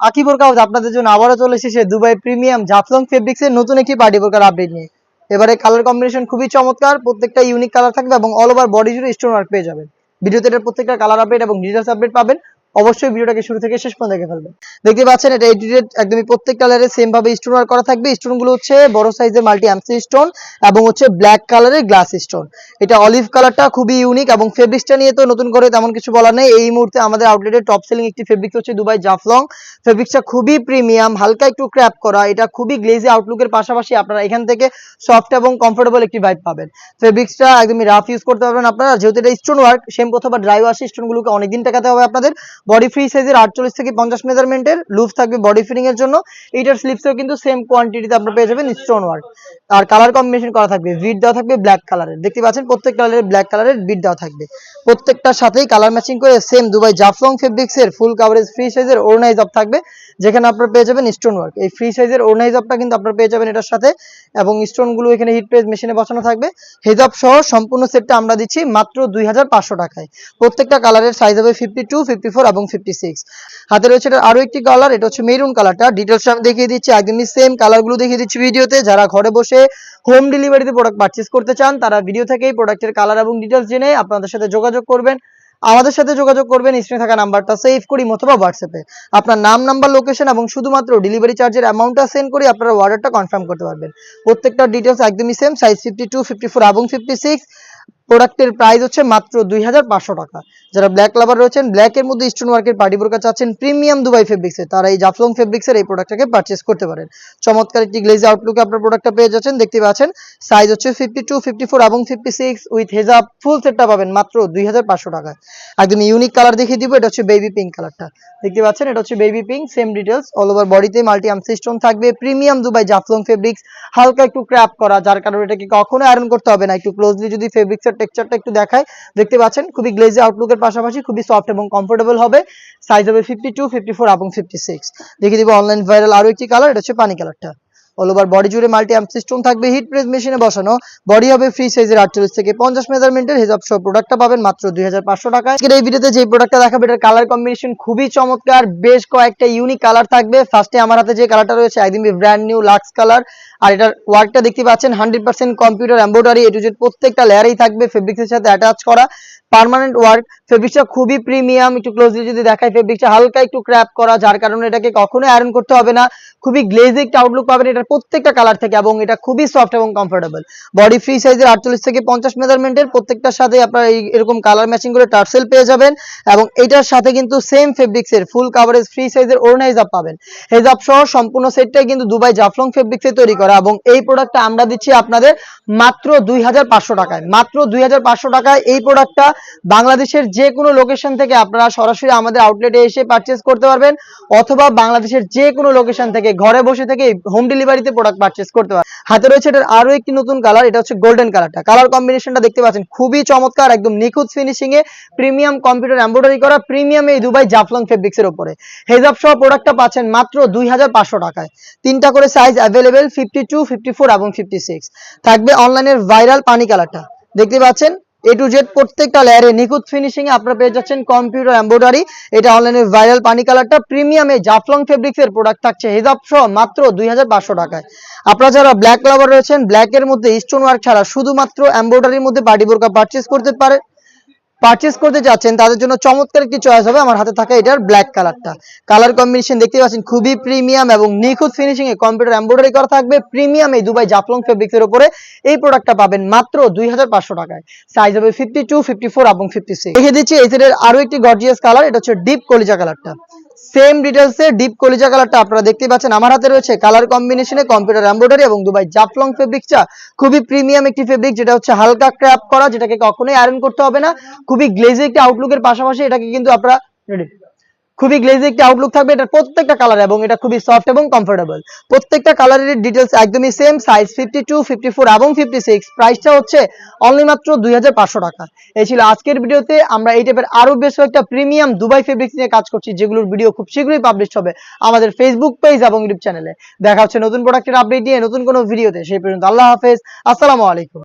আকিবুর cows আপনাদের জন্য আবারও চলে এসেছে দুবাই প্রিমিয়াম জাফলং ফেব্রিক্স এর নতুন একটি পার্টি বোরকার আপডেট নিয়ে। এবারে কালার কম্বিনেশন খুবই চমৎকার, প্রত্যেকটা ইউনিক কালার থাকবে এবং অল ওভার বডি জুড়ে স্টোন ওয়ার্ক পেয়ে যাবেন। ভিডিওতে এটার প্রত্যেকটা কালার আপডেট এবং ডিটেলস আপডেট পাবেন। অবশ্যই ভিডিওটাকে শুরু থেকে শেষ পর্যন্ত দেখে ফেলবেন দেখতে পাচ্ছেন, এটা এডিটেড একদমই প্রত্যেক কালারে সেম ভাবে স্টোন ওয়ার্ক করা থাকবে। স্টোনগুলো হচ্ছে বড় সাইজের মাল্টি অ্যামসি স্টোন এবং হচ্ছে ব্ল্যাক কালারের গ্লাস স্টোন এটা অলিভ কালারটা খুবই ইউনিক এবং ফেব্রিক্সটা নিয়ে তো নতুন করে তেমন কিছু বলার নেই। এই মুহূর্তে আমাদের আউটলেটের টপ সেলিং একটি ফেব্রিক্স হচ্ছে দুবাই জাফলং ফেব্রিক্সটা খুবই প্রিমিয়াম হালকা একটু ক্র্যাপ করা। এটা খুবই গ্লেজি আউটলুকের পাশাপাশি আপনারা এখান থেকে সফট এবং কমফোর্টেবল একটি ভাইব পাবেন। ফেব্রিক্সটা একদমই রাফ ইউজ করতে পারবেন আপনারা। যেহেতু এটা স্টোন ওয়ার্ক সেম অথবা ড্রাই ওয়াশ স্টোনগুলোকে অনেকদিন টাকাতে হবে আপনাদের। বডি ফ্রি সাইজের আটচল্লিশ থেকে পঞ্চাশ মেজারমেন্টের লুপ থাকবে বডি ফিটিং এর জন্য। এইটার স্লিপসেও কিন্তু সেম কোয়ান্টিটিতে আপনারা পেয়ে যাবেন স্টোন ওয়ার্ক আর কালার কম্বিনেশন করা থাকবে ভিড দেওয়া থাকবে ব্ল্যাক কালারের দেখতে পাচ্ছেন প্রত্যেক কালারের ব্ল্যাক কালারের বিট দেওয়া থাকবে। প্রত্যেকটার সাথেই কালার ম্যাচিং করে সেম দুবাই জাফলং ফেব্রিক্সের ফুল কাভারেজ ফ্রি সাইজের ওরনাইজ অফ থাকবে। যেখানে আপনার পেয়ে যাবেন স্টোন ওয়ার্ক এই ফ্রি সাইজের ওরনাইজ আপটা কিন্তু আপনারা পেয়ে যাবেন এটার সাথে। এবং স্টোনগুলো এখানে হিট প্রেস মেশিনে বসানো থাকবে। হেজাব সহ সম্পূর্ণ সেটটা আমরা দিচ্ছি মাত্র দুই হাজার পাঁচশো টাকায়। প্রত্যেকটা কালারের সাইজ হবে ফিফটি টু ফিফটি ফোর এবং ফিফটি সিক্স হাতে রয়েছে এটার আরও একটি কালার এটা হচ্ছে মেরুন কালারটা ডিটেলস আমি দেখিয়ে দিচ্ছি একদমই সেম কালারগুলো দেখিয়ে দিচ্ছি ভিডিওতে। যারা ঘরে বসে হোম ডেলিভারিতে প্রোডাক্ট পারচেস করতে চান, তারা ভিডিও থেকেই প্রোডাক্টের কালার এবং ডিটেলস জেনে আপনাদের সাথে যোগাযোগ করবেন। আমাদের সাথে যোগাযোগ করবেন স্ক্রিনে থাকা নাম্বারটা সেভ করি অথবা হোয়াটসঅ্যাপে আপনার নাম নাম্বার লোকেশন এবং শুধুমাত্র ডেলিভারি চার্জের অ্যামাউন্টটা সেন্ড করে আপনারা অর্ডারটা কনফার্ম করতে পারবেন। প্রত্যেকটা ডিটেলস একদমই same size fifty two fifty four এবং ফিফটি সিক্স প্রোডাক্টের প্রাইস হচ্ছে মাত্র দুই হাজার পাঁচশো টাকা। যারা ব্ল্যাক লাভার রয়েছেন ব্ল্যাক এর মধ্যে স্টোন ওয়ার্কের পার্টি বোরকা চাচ্ছেন প্রিমিয়াম দুবাই ফেব্রিক্স তারা এই জাফলং ফেব্রিক্স এর এই প্রোডাক্টটাকে পারচেস করতে পারেন। চমৎকার একটি গ্লেজ আউটলুকে আপনার প্রোডাক্টটা পেয়ে যাচ্ছেন, দেখতে পাচ্ছেন সাইজ হচ্ছে ফিফটি টু ফিফটি ফোর এবং ফিফটি সিক্স উইথ হেজাব ফুল সেটটা পাবেন মাত্র দুই টাকায় একদম ইউনিক কালার দেখিয়ে দিব, এটা হচ্ছে বেবি পিঙ্ক কালারটা দেখতে পাচ্ছেন, এটা হচ্ছে baby pink same details all over বডিতে মাল্টি আমসি স্টোন থাকবে প্রিমিয়াম দুবাই জাফলং ফেব্রিক্স হালকা একটু ক্র্যাপ করা, যার কারণে এটাকে কখনো আয়রন করতে হবে না, একটু ক্লোজলি যদি ফেব্রিক্সের টেক্সচারটা একটু দেখায় দেখতে পাচ্ছেন, খুবই গ্লেজি আউটলুকের পাশাপাশি খুবই সফট এবং কমফোর্টেবল হবে। সাইজ হবে ফিফটি টু ফিফটি ফোর এবং ফিফটি সিক্স দেখিয়ে দিব অনলাইন ভাইরাল আরও একটি কালার এটা হচ্ছে পানি কালারটা অল ওভার বডি জুড়ে মাল্টি স্টোন থাকবে হিট প্রেস মেশিনে বসানো। বডি হবে ফ্রি সাইজের আটচল্লিশ থেকে পঞ্চাশ মেজারমেন্টের হিসাব সব প্রোডাক্টটা পাবেন মাত্র দুই টাকায়। আজকের এই ভিডিওতে যে প্রোডাক্টটা দেখাবে, এটার কালার কম্বিনেশন খুবই চমৎকার। বেশ কয়েকটা ইউনিক কালার থাকবে। ফার্স্টে আমার হাতে যে কালারটা রয়েছে একদমই ব্র্যান্ড নিউ লাক্স কালার আর এটার ওয়ার্কটা দেখতে পাচ্ছেন hundred percent computer embroidery A to Z প্রত্যেকটা লেয়ারেই থাকবে ফেব্রিক্সের সাথে অ্যাটাচ করা। পার্মানেন্ট ওয়ার্ক ফেব্রিক্সটা খুবই প্রিমিয়াম একটু ক্লোজলি যদি দেখাই ফেব্রিক্সটা হালকা একটু ক্র্যাপ করা, যার কারণে এটাকে কখনোই আয়রন করতে হবে না। খুবই গ্লেজি আউটলুক পাবেন। এটার প্রত্যেকটা কালার থেকে এবং এটা খুবই সফট এবং কমফোর্টেবল বডি ফ্রি সাইজের আটচল্লিশ থেকে পঞ্চাশ মেজারমেন্টের প্রত্যেকটার সাথে আপনারা এরকম কালার ম্যাচিং করে টার্সেল পেয়ে যাবেন এবং এটার সাথে কিন্তু সেম ফেব্রিক্সের ফুল কাভারেজ ফ্রি সাইজের ওড়না আপ পাবেন। হেজাব সহ সম্পূর্ণ সেটটাই কিন্তু দুবাই জাফলং ফেব্রিক্সে তৈরি করা এবং এই প্রোডাক্টটা আমরা দিচ্ছি আপনাদের মাত্র দুই হাজার পাঁচশো টাকায়। মাত্র দুই হাজার পাঁচশো টাকায় এই প্রোডাক্টটা বাংলাদেশের যে কোনো লোকেশন থেকে আপনারা সরাসরি আমাদের আউটলেটে এসে পারচেস করতে পারবেন অথবা বাংলাদেশের যে কোনো লোকেশন থেকে ঘরে বসে থেকে হোম ডেলিভারিতে প্রোডাক্ট পারচেস করতে পারবেন হাতে রয়েছে এটার আরও একটি নতুন কালার এটা হচ্ছে গোল্ডেন কালারটা কালার কম্বিনেশনটা দেখতে পাচ্ছেন, খুবই চমৎকার, একদম নিখুঁত ফিনিশিং এ প্রিমিয়াম কম্পিউটার এমব্রয়ডারি করা প্রিমিয়াম এই দুবাই জাফলং ফেব্রিক্স এর উপরে। হেজাব সহ প্রোডাক্টটা পাচ্ছেন মাত্র দুই হাজার পাঁচশো টাকায়। তিনটা করে size available fifty two fifty four এবং ফিফটি সিক্স থাকবে অনলাইনের ভাইরাল পানি কালারটা দেখতে পাচ্ছেন? এ টু জেড প্রত্যেকটা লেয়ারে নিখুঁত ফিনিশিং এ আপনারা পেয়ে যাচ্ছেন কম্পিউটার এমব্রয়ডারি এটা অনলাইনে ভাইরাল পানি কালারটা। প্রিমিয়াম জাফলং ফেব্রিক্স এর প্রোডাক্ট থাকছে। হেজাব সহ মাত্র দুই হাজার পাঁচশো টাকায়। আপনারা যারা ব্ল্যাক লাভার রয়েছেন ব্ল্যাক এর মধ্যে স্টোন ওয়ার্ক ছাড়া শুধুমাত্র এমব্রয়ডারির মধ্যে পার্টি বোরকা পারচেস করতে পারে। পারচেস করতে যাচ্ছেন, তাদের জন্য চমৎকার একটি চয়েস হবে। আমার হাতে থাকা এটার ব্ল্যাক কালারটা কালার কম্বিনেশন দেখতে পাচ্ছেন, খুবই প্রিমিয়াম এবং নিখুঁত ফিনিশিং এ কম্পিউটার এমব্রয়ডারি করা থাকবে। প্রিমিয়াম এই দুবাই জাফলং ফেব্রিক্স এর উপরে এই প্রোডাক্টটা পাবেন মাত্র দুই হাজার পাঁচশো টাকায়। সাইজ হবে ফিফটি টু ফিফটি ফোর এবং ফিফটি সিক্স দিচ্ছি এই সেটের আরও একটি গর্জিয়াস কালার এটা হচ্ছে ডিপ কলিজা কালারটা সেম ডিটেলস ডিপ কলিজা কালারটা আপনারা দেখতে পাচ্ছেন। আমার হাতে রয়েছে কালার কম্বিনেশনে কম্পিউটার এমব্রয়ডারি এবং দুবাই জাফলং ফেব্রিকটা খুবই প্রিমিয়াম একটি ফেব্রিক যেটা হচ্ছে হালকা ক্র্যাপ করা, যেটাকে কখনোই আয়রন করতে হবে না। খুবই গ্লেজি একটি আউটলুকের পাশাপাশি এটাকে কিন্তু আপনারা খুবই গ্লেজি একটি আউটলুক থাকবে, এটার প্রত্যেকটা কালার এবং এটা খুবই সফট এবং কমফোর্টেবল প্রত্যেকটা কালারের ডিটেলস একদমই same size fifty two fifty four এবং ফিফটি সিক্স প্রাইসটা হচ্ছে অনলি মাত্র দুই হাজার পাঁচশো টাকা। এই ছিল আজকের ভিডিওতে। আমরা এই টাইপের আরও বেশ কয়েকটা প্রিমিয়াম দুবাই ফেব্রিক্স নিয়ে কাজ করছি, যেগুলোর ভিডিও খুব শীঘ্রই পাবলিশ হবে আমাদের ফেসবুক পেজ এবং ইউটিউব চ্যানেলে দেখা হচ্ছে নতুন প্রোডাক্টের আপডেট নিয়ে নতুন কোনো ভিডিওতে সেই পর্যন্ত আল্লাহ হাফেজ। আসসালামু আলাইকুম।